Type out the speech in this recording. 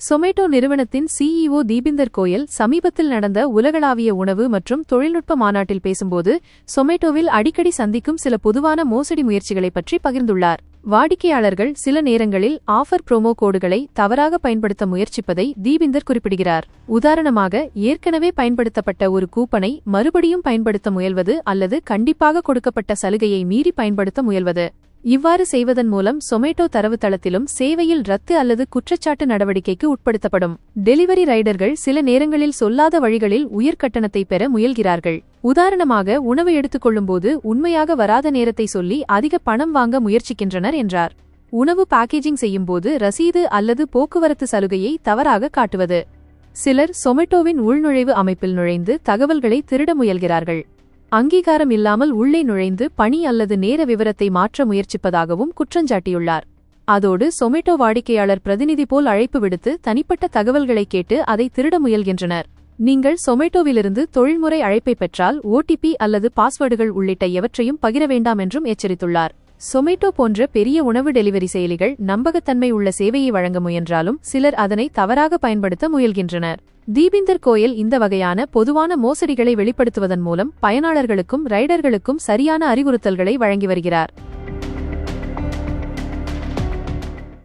சொமேட்டோ நிறுவனத்தின் சிஇஓ தீபிந்தர் கோயல் சமீபத்தில் நடந்த உலகளாவிய உணவு மற்றும் தொழில்நுட்ப மாநாட்டில் பேசும்போது சொமேட்டோவில் அடிக்கடி சந்திக்கும் சில பொதுவான மோசடி முயற்சிகளை பற்றி பகிர்ந்துள்ளார். வாடிக்கையாளர்கள் சில நேரங்களில் ஆஃபர் ப்ரோமோ கோடுகளை தவறாக பயன்படுத்த முயற்சிப்பதை தீபிந்தர் குறிப்பிடுகிறார். உதாரணமாக ஏற்கனவே பயன்படுத்தப்பட்ட ஒரு கூப்பனை மறுபடியும் பயன்படுத்த முயல்வது அல்லது கண்டிப்பாக கொடுக்கப்பட்ட சலுகையை மீறி பயன்படுத்த முயல்வது. இவ்வாறு செய்வதன் மூலம் சொமேட்டோ தரவுத்தளத்திலும் சேவையில் ரத்து அல்லது குற்றச்சாட்டு நடவடிக்கைக்கு உட்படுத்தப்படும். டெலிவரி ரைடர்கள் சில நேரங்களில் சொல்லாத வழிகளில் உயர் கட்டணத்தை பெற முயல்கிறார்கள். உதாரணமாக உணவு எடுத்துக்கொள்ளும்போது உண்மையாக வராத நேரத்தை சொல்லி அதிக பணம் வாங்க முயற்சிக்கின்றனர் என்றார். உணவு பேக்கேஜிங் செய்யும்போது ரசீது அல்லது போக்குவரத்து சலுகையை தவறாக காட்டுவது. சிலர் சொமேட்டோவின் உள்நுழைவு அமைப்பில் நுழைந்து தகவல்களை திருட முயல்கிறார்கள். அங்கீகாரம் இல்லாமல் உள்ளே நுழைந்து பணி அல்லது நேர விவரத்தை மாற்ற முயற்சிப்பதாகவும் குற்றஞ்சாட்டியுள்ளார். அதோடு சொமேட்டோ வாடிக்கையாளர் பிரதிநிதி போல் அழைப்பு விடுத்து தனிப்பட்ட தகவல்களை கேட்டு அதை திருட முயல்கின்றனர். நீங்கள் சொமேட்டோவிலிருந்து தொழில்முறை அழைப்பை பெற்றால் ஓடிபி அல்லது பாஸ்வேர்டுகள் உள்ளிட்ட எவற்றையும் பகிர வேண்டாம் என்றும் எச்சரித்துள்ளார். சொமேட்டோ போன்ற பெரிய உணவு டெலிவரி செயலிகள் நம்பகத்தன்மை உள்ள சேவையை வழங்க முயன்றாலும் சிலர் அதனை தவறாக பயன்படுத்த முயல்கின்றனர். தீபிந்தர் கோயல் இந்த வகையான பொதுவான மோசடிகளை வெளிப்படுத்துவதன் மூலம் பயனாளர்களுக்கும் ரைடர்களுக்கும் சரியான அறிவுறுத்தல்களை வழங்கி வருகிறார்.